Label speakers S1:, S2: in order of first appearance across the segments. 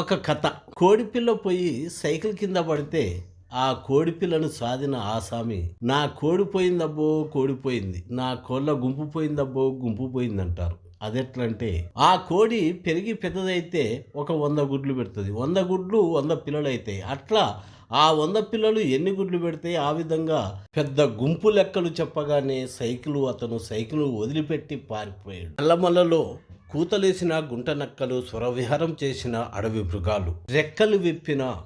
S1: ఒక కథ. కోడిపిల్ల పోయి సైకిల్ కింద పడితే ఆ కోడిపిల్లను సాధిన ఆసామి నా కోడి పోయిందబ్బో కోడిపోయింది నా కోళ్ళ గుంపు పోయిందబ్బో గుంపు పోయిందంటారు. అదెట్లంటే ఆ కోడి పెరిగి పెద్దదైతే ఒక వంద గుడ్లు పెడుతుంది. వంద గుడ్లు వంద పిల్లలు అవుతాయి అట్లా ఆ వంద పిల్లలు ఎన్ని గుడ్లు పెడితే ఆ విధంగా పెద్ద గుంపు లెక్కలు చెప్పగానే సైకిల్ అతను సైకిల్ వదిలిపెట్టి పారిపోయాడు. నల్లమల్లలో కూతలేసిన గుంట నక్కలు స్వరవిహారం చేసిన అడవి మృగాలు రెక్కలు విప్పిన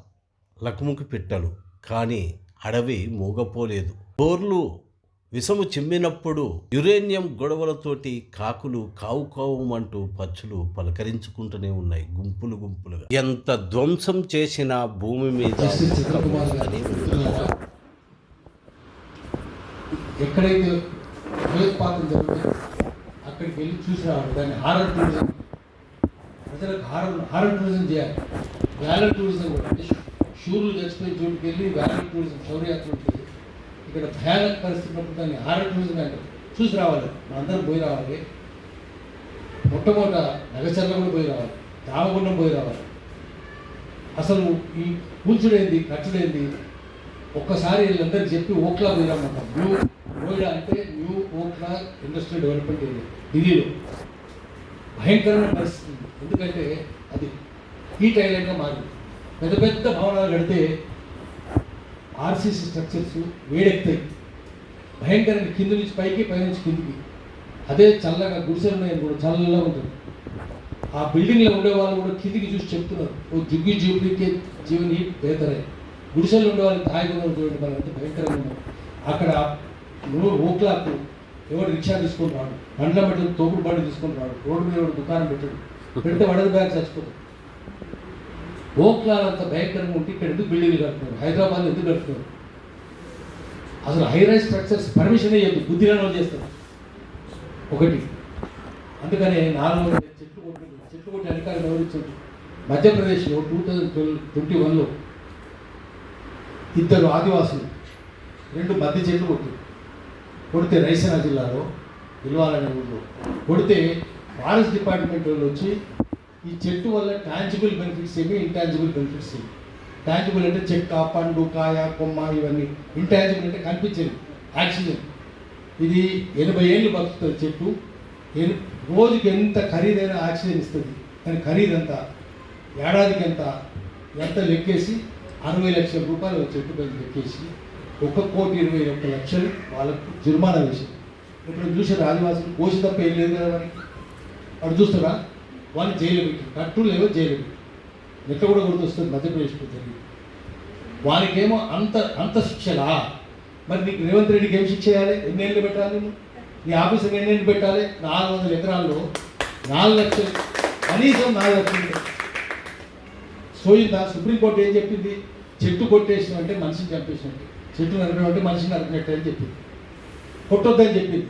S1: లకుముకి పిట్టలు. కానీ అడవి మూగపోలేదు. బోర్లు విషము చిమ్మినప్పుడు యురేనియం గొడవలతోటి కాకులు కావు కావుమంటూ పచ్చులు పలకరించుకుంటూనే ఉన్నాయి గుంపులు గుంపులుగా. ఎంత ధ్వంసం చేసినా భూమి మీద
S2: ఎక్కడైతే భయోత్పాతం అక్కడికి వెళ్ళి చూసి రావాలి దాన్ని హారర్ టూరిజం. ప్రజలకు హారర్ హారర్ టూరిజం చేయాలి. టూరిజం కూడా. అంటే షూర్లు చోటుకి వెళ్ళి టూరిజం ఇక్కడ భయానక పరిస్థితి దాన్ని హారర్ టూరిజం చూసి రావాలి. మనందరం పోయి రావాలి. మొట్టమొదట నగచర్ల కూడా పోయి రావాలి. రామగుండం పోయి రావాలి. అసలు ఈ కూల్చుడేంది కట్టుడేంది? ఒక్కసారి వీళ్ళందరూ చెప్పి ఓక్లా పోయిరామంటాం న్యూ నోయిడా అంటే new Okhla industrial development area ఢిల్లీలో. భయంకరమైన పరిస్థితి. ఎందుకంటే అది హీట్ ఐలాండ్గా మారింది. పెద్ద పెద్ద భవనాలు కడితే ఆర్సీసీ స్ట్రక్చర్స్ వేడెక్కుతాయి భయంకరంగా కింద నుంచి పైకి పై నుంచి కిందికి. అదే చల్లగా గుడిసెలు ఉన్నాయని కూడా చల్లగా ఉంటుంది. ఆ బిల్డింగ్లో ఉండే వాళ్ళు కూడా కిందికి చూసి చెప్తున్నారు. ఓ దిగ్గి జీవుడికే జీవని హీ బేతరే. గుడిసెలు ఉండే వాళ్ళకి తాగుతున్నారు చూడండి మనం ఎంత భయంకరంగా ఉన్నారు అక్కడ నువ్వు క్లాక్ ఎవడు రిక్షా తీసుకొని రాడు. బండ్ల బట్టి తోపుడు బండి తీసుకొని రాడు. రోడ్డు మీద దుకాణం పెట్టాడు. పెడితే వడద బ్యాగ్ చచ్చిపోతుంది. ఓక్లాలు అంత భయంకరంగా ఉంటే ఇక్కడ ఎందుకు బిల్డింగ్లు కడుతున్నారు? హైదరాబాద్ ఎందుకు కడుతున్నారు? అసలు హై రైజ్ స్ట్రక్చర్స్ పర్మిషన్ ఇవ్వద్దు బుద్ధిగానే చేస్తారు. ఒకటి అందుకనే నాలుగు చెట్లు కొట్టి చెట్లు కొట్టి అధికారులు వివరించారు మధ్యప్రదేశ్లో టూ థౌజండ్ ట్వెల్వ్ ట్వంటీ వన్లో ఇద్దరు ఆదివాసులు రెండు మధ్య చెట్లు కొట్టి కొడితే రైసనా జిల్లాలో ఇల్వాలనే ఊళ్ళో కొడితే ఫారెస్ట్ డిపార్ట్మెంట్ వాళ్ళు వచ్చి ఈ చెట్టు వల్ల టాంజిబుల్ బెనిఫిట్స్ ఏమి? ఇంటాంజిబుల్ బెనిఫిట్స్ ఏమి? టాంజిబుల్ అంటే చెక్క పండు కాయ కొమ్మ ఇవన్నీ. ఇంటాంజిబుల్ అంటే కనిపించేది ఆక్సిజన్ ఇది ఎనభై ఏళ్ళు బతుకుతుంది చెట్టు. రోజుకి ఎంత ఖరీదైన ఆక్సిజన్ ఇస్తుంది? దాని ఖరీదు ఎంత? ఏడాదికి ఎంత? ఎంత లెక్కేసి? అరవై లక్షల రూపాయలు చెట్టు పైన లెక్కేసి ఒక కోటి ఇరవై ఒక్క లక్షలు వాళ్ళకు జుర్మానా వేసింది ఇప్పుడు చూసారు ఆదివాసులు కోసి తప్ప ఏం లేదు కదా మరి. వాడు చూస్తారా వాళ్ళు జైలు పెట్టి కట్టు లేవో జైలు పెట్టి లెక్క కూడా గుర్తొస్తుంది మధ్యప్రదేశ్లో జరిగింది. వారికేమో అంత అంత శిక్షలా? మరి నీకు రేవంత్ రెడ్డికి ఏం శిక్ష చేయాలి? ఎన్ని ఏళ్ళు పెట్టాలి నేను నీ ఆఫీసుకి ఎన్ని ఏళ్ళు పెట్టాలి? నాలుగు వందల ఎకరాల్లో నాలుగు లక్షలు కనీసం నాలుగు లక్షలు సోయిందా? సుప్రీంకోర్టు ఏం చెప్పింది? చెట్టు కొట్టేసిన అంటే మనిషిని చంపేసినట్టు. చెట్టు నరకడం అంటే మనిషిని నరికినట్టు అని చెప్పింది. కొట్టొద్దని చెప్పింది.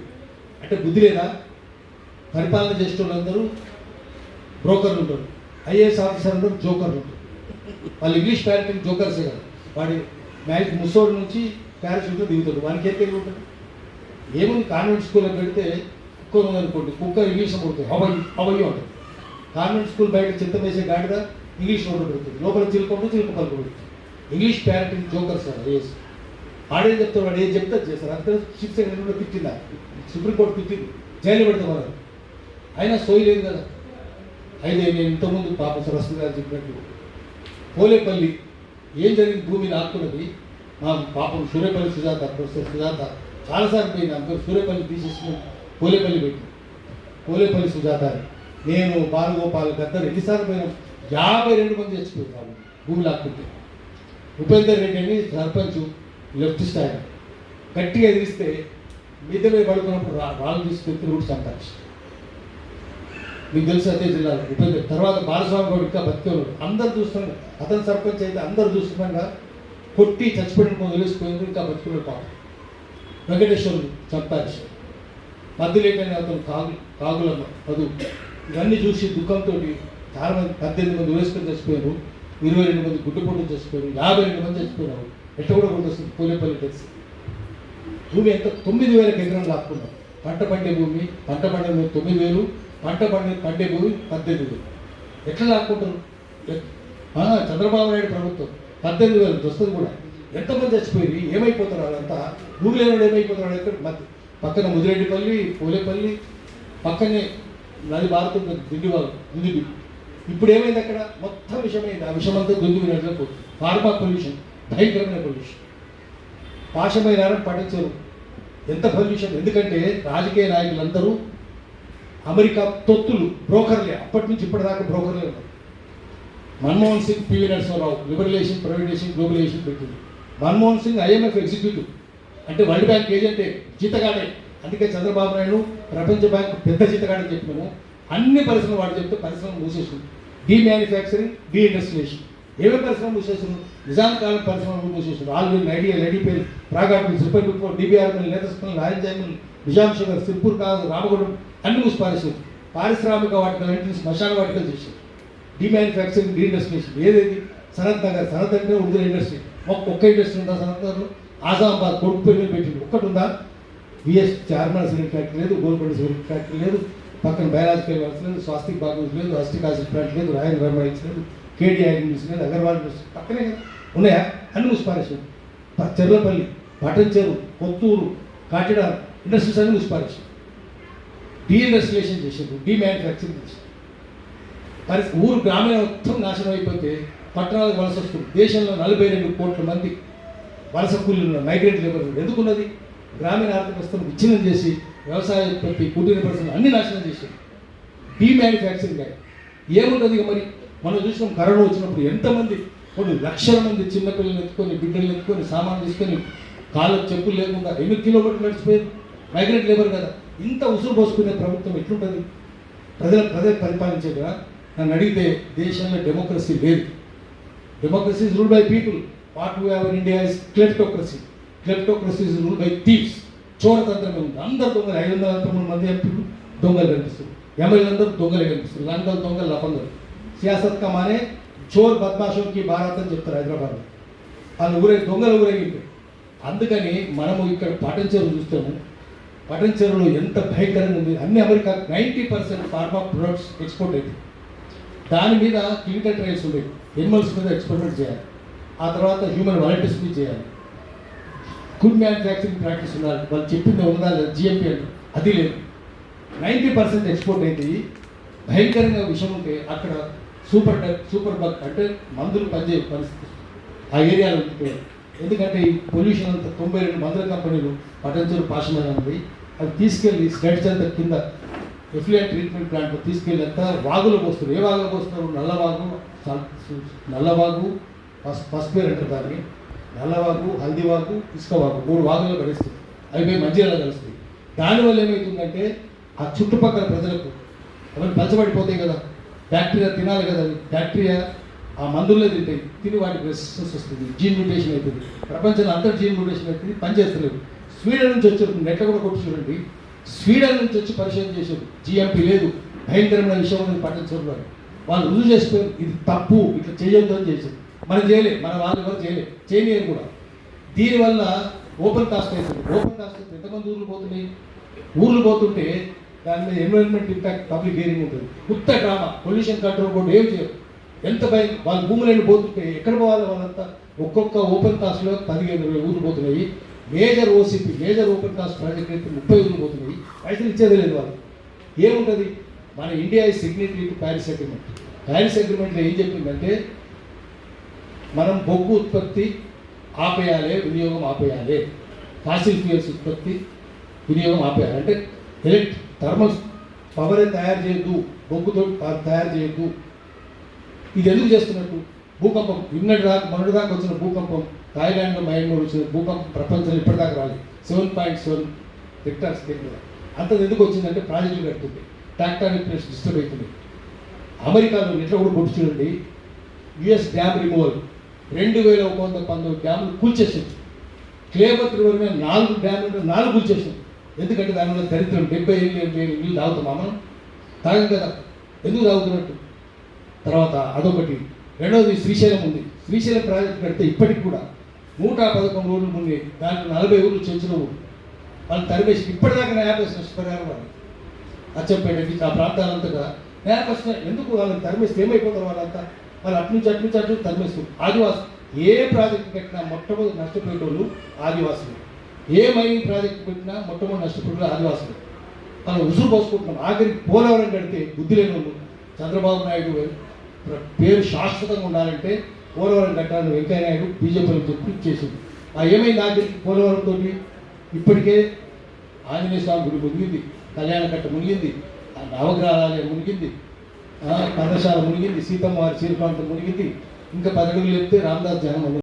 S2: అంటే బుద్ధి లేదా? పరిపాలన చేసేటోళ్ళందరూ బ్రోకర్లు ఉంటారు. ఐఏఎస్ ఆఫీసర్ అందరూ జోకర్లు ఉంటారు. వాళ్ళు ఇంగ్లీష్ ప్యారెంటింగ్ జోకర్సే కదా. వాడి మ్యాచ్ ముసోడు నుంచి ప్యారెంట్స్ దిగుతాడు. వానికి ఏం తెలివి ఉంటుంది? ఏముంది? కాన్వెంట్ స్కూల్లో పెడితే కుక్క ఉందనుకోండి కుక్క ఇంగ్లీష్ కొడుతుంది. హవయ్యి హవయ్యో అంటుంది కాన్వెంట్ స్కూల్ బయట చిత్త వేసే గాడిద ఇంగ్లీష్ నోటు పెడుతుంది. లోపల చిలుకుంటూ చిలుక పెడుతుంది. English parenting joker sir IAS. ఆడేం చెప్తాడు? వాడు ఏం చెప్తే చేస్తారు. అంతే చీఫ్ సెక్రటరీ కూడా తిట్టిందా? సుప్రీంకోర్టు తిట్టింది. జైలు పెడతాం అయినా సోయి లేదు కదా. అయితే నేను ఇంతకుముందు పాప సరస్వతి గారు చెప్పినట్టు పోలేపల్లి ఏం జరిగింది? భూమిని లాక్కున్నది మా పాపం సూర్యపల్లి సుజాత ప్రొఫెసర్ సుజాత చాలాసార్లు పోయింది. అందరూ సూర్యపల్లి తీసేసుకుని పోలేపల్లి పెట్టి పోలేపల్లి సుజాత నేను బాలగోపాల్ గద్దరు ఎన్నిసార్లు పోయినా యాభై రెండు మంది చచ్చిపోయింది వాళ్ళు. భూమి లాక్కుంటే. ఉపేందర్ రెడ్డి అని సర్పంచ్ లెఫ్టిస్ట్ ఆయన గట్టిగా ఎదిరిస్తే మీద మీద పడుకున్నప్పుడు రా రాళ్ళు తీసుకెళ్తే రూట్ సంపాదించి మీకు తెలుసు అదే జిల్లాలో. ఉపేందర్ తర్వాత బాలస్వామి గౌడ్ ఇంకా బతికే అందరు చూస్తున్నారు అతని సర్పంచ్ అయితే అందరు చూస్తున్నాగా కొట్టి చచ్చిపోయిన కొంత వదిలేసిపోయింది ఇంకా బతుకున్నాడు పాపం వెంకటేశ్వరుడు చంపారు. మధ్యలేకని అతను కాగు కాగులమ్మ చదువు ఇవన్నీ చూసి దుఃఖంతో చాలా మంది పద్దెనిమిది మంది వేసుకొని చచ్చిపోయారు. ఇరవై రెండు మంది గుడ్డుపొట్టు చచ్చిపోయారు. యాభై రెండు మంది చచ్చిపోయినారు. ఎట్లా కూడా గుర్తొస్తుంది? పోలేపల్లి తెలిసి భూమి ఎంత? తొమ్మిది వేల ఎకరం లాక్కున్నాం పంట పండే భూమి పంట పండే భూమి తొమ్మిది వేలు. పంట పండి పండే భూమి పద్దెనిమిది. ఎట్లా లాక్కుంటారు చంద్రబాబు నాయుడు ప్రభుత్వం పద్దెనిమిది వేలు వస్తుంది కూడా. ఎంతమంది చచ్చిపోయి ఏమైపోతారు వాళ్ళంతా భూమి లేనివాడు ఏమైపోతారు మధ్య పక్కన ముదిరెడ్డిపల్లి పూలేపల్లి పక్కనే నది బారుతుంది దిండి దుందిబి ఇప్పుడు ఏమైంది అక్కడ? మొత్తం విషమైంది. ఆ విషమంతా దుందిబి వినట్లేదు ఫార్మా పొల్యూషన్ భయంకరమైన పొల్యూషన్. పాశమైన పట్టించరు ఎంత పొల్యూషన్? ఎందుకంటే రాజకీయ నాయకులందరూ అమెరికా తొత్తులు బ్రోకర్లే. అప్పటి నుంచి ఇప్పటిదాకా బ్రోకర్లే ఉన్నారు. Manmohan Singh P V Narasimha Rao liberalisation privatisation globalisation పెట్టింది. Manmohan Singh IMF executive. అంటే వరల్డ్ బ్యాంక్ ఏజెంటే జీతగాడే. అందుకే చంద్రబాబు నాయుడు ప్రపంచ బ్యాంక్ పెద్ద జీతగాడని చెప్పినాము అన్ని పరిశ్రమలు వాడు చెప్తే పరిశ్రమ మూసేసింది డీ మ్యానుఫ్యాక్చరింగ్ డీ ఇండస్ట్రియేషన్ ఏమేమి పరిశ్రమ మూసేసారు నిజాం కాలం పరిశ్రమలు మూసేసారు ఆల్విన్ ఐడియా లెడీపేల్ ప్రాగాట్ సూపర్ బిఫోర్ డిబిఆర్ మిల్ లేటెస్ట్ నారాయణ జైన్ నిజాం షుగర్ సిర్పూర్ కాదు రామగుడం అన్ని మూసి పారేసారు పారిశ్రామిక వాటికలు శ్మశాన వాటికలు చేశారు. డిమ్యానుఫ్యాక్చరింగ్ డీ ఇండస్ట్రియేషన్ ఏదేది? సనత్ నగర్. సనత్ అంటే ఉర్దూ ఇండస్ట్రీ. ఒక్క ఒక్క ఇండస్ట్రీ ఉందా సనత్ నగర్లో? ఆజామాబాద్ కొడుకు పెట్టింది. ఒక్కటి ఉందా? విఎస్ చార్మల్ సిమెంట్ ఫ్యాక్టరీ లేదు గోల్కొండ సిమెంట్ ఫ్యాక్టరీ లేదు పక్కన బయాలజికల్ వర్క్స్ లేదు స్వాస్తిక్ బాగోస్ లేదు అస్టిక్ ఆసిడ్ ప్లాంట్ లేదు రాయల్ గవర్నమెంట్స్ లేదు కేడీ ఇండస్ట్రీ లేదు అగర్వాల్ పక్కనే ఉన్నాయా? అన్ని ముసిపారేసారు చెర్లపల్లి పటంచెరు కొత్తూరు కాకినాడ. ఇండస్ట్రీస్ అన్ని ముసిపారేసారు డీ ఇండస్ట్రియేషన్ చేసారు డీ మ్యానుఫ్యాక్చరింగ్ చేశారు మరి ఊరు గ్రామీణ మొత్తం నాశనం అయిపోతే పట్టణాలకు వలస వస్తుంది. దేశంలో నలభై రెండు కోట్ల మంది వలస కూలీలు మైగ్రేట్ లేబర్ ఎందుకున్నది? గ్రామీణ ఆర్థిక వ్యవస్థను విచ్ఛిన్నం చేసి వ్యవసాయ ఉత్పత్తి కుటీర పరిశ్రమలు అన్ని నాశనం చేశారు డీ మ్యానుఫ్యాక్చరింగ్ ఏముంటుంది ఇక మరి? మనం చూసినాం కరోనా వచ్చినప్పుడు ఎంతమంది కొన్ని లక్షల మంది చిన్నపిల్లలు ఎత్తుకొని బిడ్డలు ఎత్తుకొని సామాన్లు తీసుకొని కాళ్ళకు చెప్పులు లేకుండా ఎన్ని కిలోమీటర్లు నడిచిపోయారు? మైగ్రెంట్ లేబర్ కదా. ఇంత ఉసురు పోసుకునే ప్రభుత్వం ఎట్లుంటుంది? ప్రజల ప్రజలు పరిపాలించేగా నన్ను అడిగితే దేశంలో డెమోక్రసీ లేదు. Democracy is rule by people what we have India is kleptocracy kleptocracy is rule by thieves చోరతంత్రమే ఉంది. అందరు దొంగలు. ఐదు వందల తొమ్మిది మంది ఎంపీలు దొంగలు కనిపిస్తారు ఎమ్మెల్యేలు అందరూ దొంగలే కనిపిస్తారు లండన్ దొంగలు లపంగలు. సియాసత్ కమానే చోర్ బద్మాషోకి భారత్ అని చెప్తారు హైదరాబాద్లో. వాళ్ళు ఊరే దొంగలు ఊరేగింపు అందుకని మనము ఇక్కడ పాటించేరు చూస్తాము పటంచెరులో ఎంత భయంకరంగా ఉంది. అన్ని America ninety percent pharma products export అయింది దాని మీద క్లినికల్ ట్రయల్స్ ఉన్నాయి. ఎనిమల్స్ మీద ఎక్స్పెరిమెంట్ చేయాలి. ఆ తర్వాత హ్యూమన్ వాలంటీర్స్ మీద చేయాలి. గుడ్ మ్యానుఫ్యాక్చరింగ్ ప్రాక్టీస్ ఉండాలి. వాళ్ళు చెప్పింది ఉండాలి జిఎంపీ అని అది లేదు. నైంటీ పర్సెంట్ ఎక్స్పోర్ట్ అయితే భయంకరంగా విషయం ఉంటే అక్కడ సూపర్ డగ్ సూపర్ బగ్ అంటే మందులు పనిచేయ పరిస్థితి. ఆ ఏరియాలో ఉంటే ఎందుకంటే ఈ పొల్యూషన్ అంతా తొంభై రెండు మందుల కంపెనీలు పటంచూరు పాషమైన ఉంది అది తీసుకెళ్ళి స్టడ్స్ అంతా కింద ఎఫ్లియన్ ట్రీట్మెంట్ ప్లాంట్ తీసుకెళ్ళి అంతా వాగులో వస్తారు ఏ వాగులో వస్తారు నల్లవాగు నల్లవాగు పస్ పసుపేరు అంటారు దాన్ని. నల్లవాగు హల్దీవాగు ఇసుకవాగు మూడు వాగులు కలుస్తుంది. అవి పోయి మంచిగా కలుస్తాయి దానివల్ల ఏమవుతుందంటే ఆ చుట్టుపక్కల ప్రజలకు అవన్నీ పలచబడిపోతాయి కదా. బ్యాక్టీరియా తినాలి కదా. బ్యాక్టీరియా ఆ మందుల్లో తింటాయి తిని వాటికి రెసిస్టెన్స్ వస్తుంది జీన్ మ్యూటేషన్ అవుతుంది. ప్రపంచంలో అంతా జీన్ మ్యూటేషన్ అవుతుంది పనిచేస్తలేదు. స్వీడన్ నుంచి వచ్చారు నెట్లో కూడా కొట్టి చూడండి. స్వీడన్ నుంచి వచ్చి పరిశోధన చేశారు. జిఎంపీ లేదు. భయంకరమైన విషయం అనేది పాటించారు వారు వాళ్ళు రుజువు చేసిపోయారు. ఇది తప్పు. ఇట్లా చేయొద్దు అని చేశారు. మనం చేయలే. మన వాళ్ళు ఎవరు చేయలే. చేయలేరు కూడా. దీనివల్ల ఓపెన్ కాస్ట్ అవుతుంది. ఓపెన్ కాస్ట్ అయితే ఎంతమంది ఊర్లు పోతున్నాయి? ఊర్లు పోతుంటే దాని మీద ఎన్విరాన్మెంట్ ఇంపాక్ట్ పబ్లిక్ హియరింగ్ ఉంటుంది. కొత్త డ్రామా పొల్యూషన్ కంట్రోల్ బోర్డు ఏం చేయరు. ఎంత భయం? వాళ్ళ భూములైన పోతుంటే ఎక్కడ పోవాలి వాళ్ళంతా? ఒక్కొక్క ఓపెన్ కాస్ట్లో పదిహేను ఇరవై ఊర్లు పోతున్నాయి. Major OCP major open cast project అయితే ముప్పై ఊర్లు పోతున్నాయి. పైసలు ఇచ్చేది లేదు వాళ్ళు ఏముంటుంది? మన ఇండియా ఈ signatory to Paris agreement Paris అగ్రిమెంట్లో ఏం చెప్పిందంటే మనం బొగ్గు ఉత్పత్తి ఆపేయాలి వినియోగం ఆపేయాలి. ఫాసిల్ ఫ్యూయల్స్ ఉత్పత్తి వినియోగం ఆపేయాలి. అంటే ఎలక్ట్ థర్మల్ పవర్ తయారు చేయొద్దు. బొగ్గుతో తయారు చేయొద్దు. ఇది ఎందుకు చేస్తున్నట్టు? భూకంపం. ఇన్నటి దాకా మొన్నటి దాకా వచ్చిన భూకంపం థాయిలాండ్లో మయన్మార్ వచ్చిన భూకంపం ప్రపంచంలో ఇప్పటిదాకా రాలేదు. Seven point seven Richter scale అంతది అంత ఎందుకు వచ్చిందంటే ప్రాజెక్టులు కడుతుంది టాక్టానిక్ ప్లేస్ డిస్టర్బ్ అవుతుంది. అమెరికాలో ఎట్లా కూడా కొట్టి చూడండి. US dam removal. రెండు వేల ఒక వంద పంతొమ్మిది డ్యాములు కూల్చేసింది. క్లేబత్ రివర్ మీద నాలుగు డ్యాములు నాలుగు కూల్చేసింది. ఎందుకంటే దానివల్ల దరిద్రం డెబ్బై ఏళ్ళు ఎనభై ఏళ్ళు నీళ్ళు తాగుతామా మనం? తాగం కదా. ఎందుకు తాగుతున్నట్టు? తర్వాత అదొకటి. రెండవది శ్రీశైలం ఉంది. శ్రీశైలం ప్రాజెక్ట్ కడితే ఇప్పటికి కూడా నూట పదకొండు రోజులు ఉంది దాంట్లో నలభై ఊర్లు చెంచిన ఊరు. వాళ్ళు తరిమేసి ఇప్పటిదాకా న్యాయపరిచిన నష్టపరిహారం వాళ్ళు. అచ్చంపేటకి ఆ ప్రాంతాలంతగా న్యాయపరిచిన ఎందుకు వాళ్ళని తరిమేస్తే ఏమైపోతారు వాళ్ళంతా? వాళ్ళు అటు నుంచి అటు నుంచి అటు తరిమేస్తారు. ఆదివాసులు ఏ ప్రాజెక్ట్ పెట్టినా మొట్టమొదటి నష్టపోయేటోళ్ళు ఆదివాసులు. ఏ మైనింగ్ ప్రాజెక్ట్ పెట్టినా మొట్టమొదటి నష్టపోయేటోళ్ళు ఆదివాసులు. మనం ఉసురు పోసుకుంటున్నాం. ఆఖరికి పోలవరం కడితే బుద్ధి లేని వాళ్ళు. చంద్రబాబు నాయుడు పేరు శాశ్వతంగా ఉండాలంటే పోలవరం కట్టాలని వెంకయ్య నాయుడు బీజేపీలో చెప్పి చేసింది ఆ ఏమైంది ఆఖరికి పోలవరంతో ఇప్పటికే ఆంజనేయ స్వామి గుడి మునిగింది కళ్యాణకట్ట మునిగింది నవగ్రహాలయం మునిగింది ఆ, మునిగింది సీతమ్మ వారి చీరకాంతం మునిగింది ఇంకా పదడుగులు చెప్తే రామదాస్ జనం